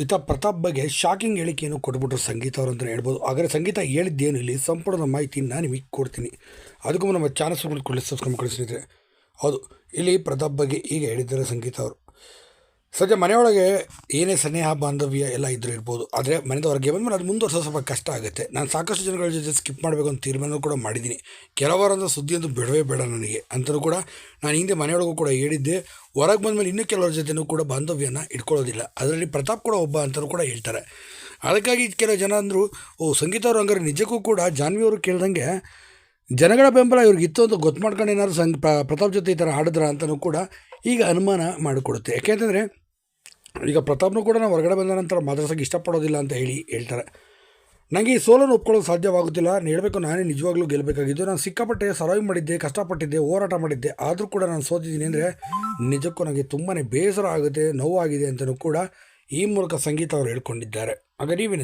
ಇತ್ತ ಪ್ರತಾಪ್ ಬಗ್ಗೆ ಶಾಕಿಂಗ್ ಹೇಳಿಕೆಯನ್ನು ಕೊಟ್ಬಿಟ್ರು ಸಂಗೀತ ಅವರು ಅಂತಲೇ ಹೇಳ್ಬೋದು. ಆದರೆ ಸಂಗೀತ ಹೇಳಿದ್ದೇನು ಇಲ್ಲಿ? ಸಂಪೂರ್ಣ ಮಾಹಿತಿ ನಾನು ನಿಮಗೆ ಕೊಡ್ತೀನಿ. ಅದಕ್ಕೂ ನಮ್ಮ ಚಾನಲ್ ಕೊಡಲಿ ಸಬ್ಸ್ಕ್ರೈಬ್ ಕಳಿಸಿದ್ರೆ ಹೌದು, ಇಲ್ಲಿ ಪ್ರತಾಪ್ ಬಗ್ಗೆ ಈಗ ಹೇಳಿದ್ದಾರೆ ಸಂಗೀತ ಅವರು. ಸದ್ಯ ಮನೆಯೊಳಗೆ ಏನೇ ಸ್ನೇಹ, ಬಾಂಧವ್ಯ ಎಲ್ಲ ಇದ್ದರೂ ಇರ್ಬೋದು. ಆದರೆ ಮನೆಯಿಂದ ಹೊರಗೆ ಬಂದಮೇಲೆ ಅದು ಮುಂದುವರ್ಸೋದು ಸ್ವಲ್ಪ ಕಷ್ಟ ಆಗುತ್ತೆ. ನಾನು ಸಾಕಷ್ಟು ಜನಗಳ ಜೊತೆ ಸ್ಕಿಪ್ ಮಾಡಬೇಕು ಅಂತ ತೀರ್ಮಾನ ಕೂಡ ಮಾಡಿದ್ದೀನಿ. ಕೆಲವರನ್ನು ಸುದ್ದಿ ಅಂತೂ ಬೇಡವೇ ಬೇಡ ನನಗೆ. ಅಂತಲೂ ಕೂಡ ನಾನು ಹಿಂದೆ ಮನೆಯೊಳಗೂ ಕೂಡ ಹೇಳಿದ್ದೆ. ಹೊರಗೆ ಬಂದಮೇಲೆ ಇನ್ನೂ ಕೆಲವರ ಜೊತೆನೂ ಕೂಡ ಬಾಂಧವ್ಯನ ಇಟ್ಕೊಳ್ಳೋದಿಲ್ಲ. ಅದರಲ್ಲಿ ಪ್ರತಾಪ್ ಕೂಡ ಒಬ್ಬ ಅಂತಲೂ ಕೂಡ ಹೇಳ್ತಾರೆ. ಅದಕ್ಕಾಗಿ ಕೆಲವು ಜನ ಅಂದರು, ಓ, ಸಂಗೀತ ಅವರು ಹಂಗಾರೆ ನಿಜಕ್ಕೂ ಕೂಡ ಜಾನ್ವಿ ಅವರು ಕೇಳ್ದಂಗೆ ಜನಗಳ ಬೆಂಬಲ ಇವ್ರಿಗೆ ಇತ್ತು ಅಂತ ಗೊತ್ತು ಮಾಡ್ಕೊಂಡು ಏನಾದ್ರು ಸಂಗ್, ಪ್ರ- ಪ್ರತಾಪ್ ಜೊತೆ ಈ ಥರ ಹಾಡಿದ್ರ ಅಂತಲೂ ಕೂಡ ಈಗ ಅನುಮಾನ ಮಾಡಿಕೊಡುತ್ತೆ. ಯಾಕೆಂತಂದರೆ ಈಗ ಪ್ರತಾಪ್ನು ಕೂಡ ನಾವು ಹೊರಗಡೆ ಬಂದ ನಂತರ ಮಾತಾಡ್ಸೋಕ್ಕೆ ಇಷ್ಟಪಡೋದಿಲ್ಲ ಅಂತ ಹೇಳಿ ಹೇಳ್ತಾರೆ. ನನಗೆ ಈ ಸೋಲನ್ನು ಒಪ್ಕೊಳ್ಳೋದು ಸಾಧ್ಯವಾಗುತ್ತಿಲ್ಲ. ನಾನು ಹೇಳಬೇಕು ನಾನೇ ನಿಜವಾಗ್ಲೂ ಗೆಲ್ಲಬೇಕಾಗಿದ್ದು ನಾನು ಸಿಕ್ಕಾಪಟ್ಟೆ ಸರ್ವೈವ್ ಮಾಡಿದ್ದೆ, ಕಷ್ಟಪಟ್ಟಿದ್ದೆ, ಹೋರಾಟ ಮಾಡಿದ್ದೆ. ಆದರೂ ಕೂಡ ನಾನು ಸೋತಿದ್ದೀನಿ ಅಂದರೆ ನಿಜಕ್ಕೂ ನನಗೆ ತುಂಬಾ ಬೇಸರ ಆಗುತ್ತೆ, ನೋವಾಗಿದೆ ಅಂತಲೂ ಕೂಡ ಈ ಮೂಲಕ ಸಂಗೀತ ಅವರು ಹೇಳ್ಕೊಂಡಿದ್ದಾರೆ. ಆಗ ನೀವೇನು